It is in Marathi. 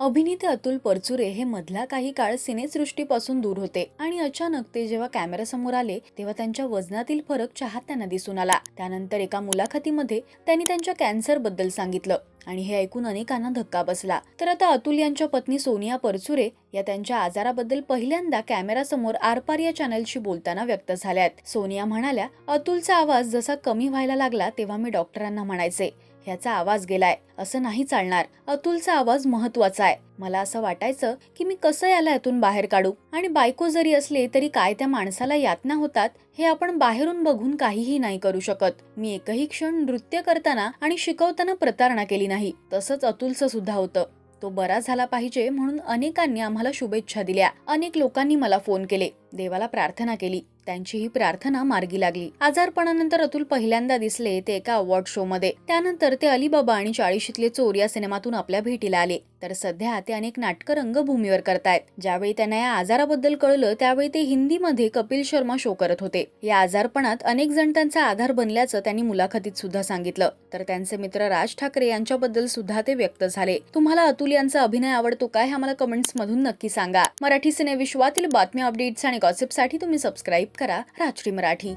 अभिनेते अतुल परचुरे हे मधला काही काळ सिनेसृष्टीपासून दूर होते आणि अचानक ते जेव्हा कॅमेऱ्यासमोर आले तेव्हा त्यांच्या वजनातील फरक चाहत्यांना दिसून आला. त्यानंतर एका मुलाखतीमध्ये त्यांनी त्यांच्या कॅन्सरबद्दल सांगितलं. आणि हे ऐकून अनेकांना धक्का बसला. तर आता अतुल यांच्या पत्नी सोनिया परचुरे या त्यांच्या आजाराबद्दल पहिल्यांदा कॅमेरासमोर आरपार या चॅनलशी बोलताना व्यक्त झाल्यात. सोनिया म्हणाल्या अतुलचा आवाज जसा कमी व्हायला लागला तेव्हा मी डॉक्टरांना म्हणायचे ह्याचा आवाज गेलाय असं नाही चालणार. अतुलचा आवाज महत्त्वाचा आहे. मला असं वाटायचं की मी कसं याला यातून बाहेर काढू? आणि बायको जरी असले तरी काय त्या माणसाला यातना होतात हे आपण बाहेरून बघून काहीही नाही करू शकत. मी एकही क्षण नृत्य करताना आणि शिकवताना प्रतारणा केली नाही. नाही तसंच अतुलचं सुद्धा होतं. तो बरा झाला पाहिजे म्हणून अनेकांनी आम्हाला शुभेच्छा दिल्या. अनेक लोकांनी मला फोन केले. देवाला प्रार्थना केली. त्यांची ही प्रार्थना मार्गी लागली. आजारपणानंतर अतुल पहिल्यांदा दिसले ते एका अवॉर्ड शो मध्ये. त्यानंतर ते अलीबाबा आणि चाळीशीतले चोर या सिनेमातून आपल्या भेटीला आले. तर सध्या ते अनेक नाटकं रंगभूमीवर करतायत. ज्यावेळी त्यांना या आजाराबद्दल कळलं त्यावेळी ते हिंदीमध्ये कपिल शर्मा शो करत होते. या आजारपणात अनेक जण त्यांचा आधार बनल्याचं त्यांनी मुलाखतीत सुद्धा सांगितलं. तर त्यांचे मित्र राज ठाकरे यांच्याबद्दल सुद्धा ते व्यक्त झाले. तुम्हाला अतुल यांचा अभिनय आवडतो काय हे आम्हाला कमेंट्स मधून नक्की सांगा. मराठी सिनेविश्वातील बातम्या अपडेट्स आणि गॉसिपसाठी तुम्ही सबस्क्राईब करा राजश्री मराठी.